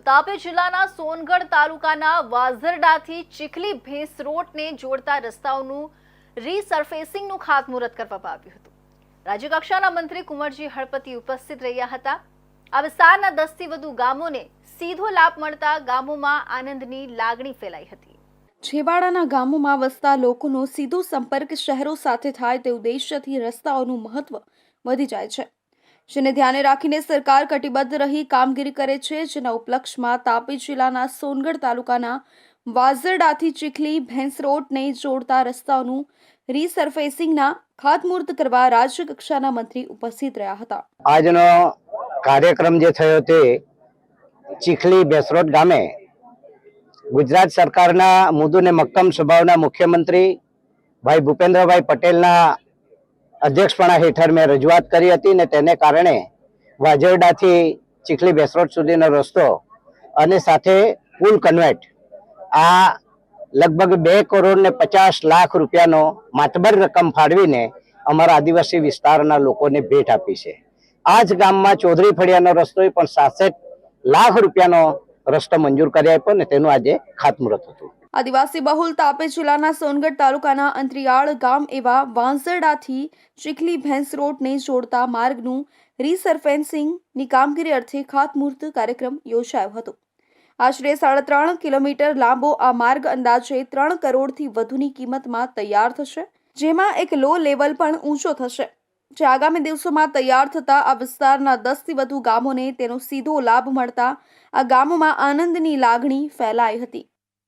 તાપી જિલ્લાના સોનગઢ તાલુકાના વાઝરડાથી ચીખલી ભેંસ રોડને જોડતા રસ્તાઓનું રીસર્ફેસિંગનું ખાતમુહૂર્ત કરવામાં આવ્યું હતું. રાજ્યકક્ષાના મંત્રી કુંવરજી હળપતિ ઉપસ્થિત રહ્યા હતા. આ વિસ્તારના દસથી વધુ ગામોને સીધો લાભ મળતા ગામોમાં આનંદની લાગણી ફેલાઈ હતી. છેવાડાના ગામોમાં વસતા લોકોનો સીધો સંપર્ક શહેરો સાથે થાય તે ઉદ્દેશ્યથી રસ્તાઓનું મહત્વ વધી જાય છે. જેને ધ્યાને રાખીને સરકાર કટિબદ્ધ રહી કામગીરી કરે છે, જેના ઉપલક્ષમાં તાપી જિલ્લાના સોનગઢ તાલુકાના વાઝરડાથી ચીખલી ભેંસ રોડને જોડતા રસ્તાઓનું રીસર્ફેસિંગના ખાતમુહૂર્ત કરવા રાજ્ય કક્ષાના મંત્રી ઉપસ્થિત રહ્યા હતા. આજનો કાર્યક્રમ જે થયો તે ચીખલી બેસરોડ ગામે ગુજરાત સરકારના મુદુને મક્કમ સ્વભાવના મુખ્યમંત્રી ભાઈ ભૂપેન્દ્રભાઈ પટેલના અધ્યક્ષપણા હેઠળ મેં રજૂઆત કરી હતી ને તેને કારણે વાજરડાથી ચીખલી બેસરોડ સુધીનો રસ્તો અને સાથે પુલ કન્વેટ આ લગભગ બે કરોડ ને પચાસ લાખ રૂપિયાનો માતબર રકમ ફાળવીને અમારા આદિવાસી વિસ્તારના લોકોને ભેટ આપી છે. આ જ ગામમાં ચૌધરી ફળિયાનો રસ્તો પણ સાસઠ લાખ રૂપિયાનો રસ્તો મંજૂર કર્યા આપ્યો તેનું આજે ખાતમુહૂર્ત હતું. આદિવાસી બહુલ તાપી જિલ્લાના સોનગઢ તાલુકાના અંતરિયાળ ગામ એવા વાંસરડાથી ચીખલી ભેંસ રોડને જોડતા માર્ગનું રીસર્ફેન્સિંગની કામગીરી અર્થે ખાતમુહૂર્ત કાર્યક્રમ યોજાયો હતો. આશરે સાડા ત્રણ કિલોમીટર લાંબો આ માર્ગ અંદાજે ત્રણ કરોડથી વધુની કિંમતમાં તૈયાર થશે, જેમાં એક લો લેવલ પણ ઊંચો થશે. જે આગામી દિવસોમાં તૈયાર થતા આ વિસ્તારના દસથી વધુ ગામોને તેનો સીધો લાભ મળતા આ ગામોમાં આનંદની લાગણી ફેલાઈ હતી.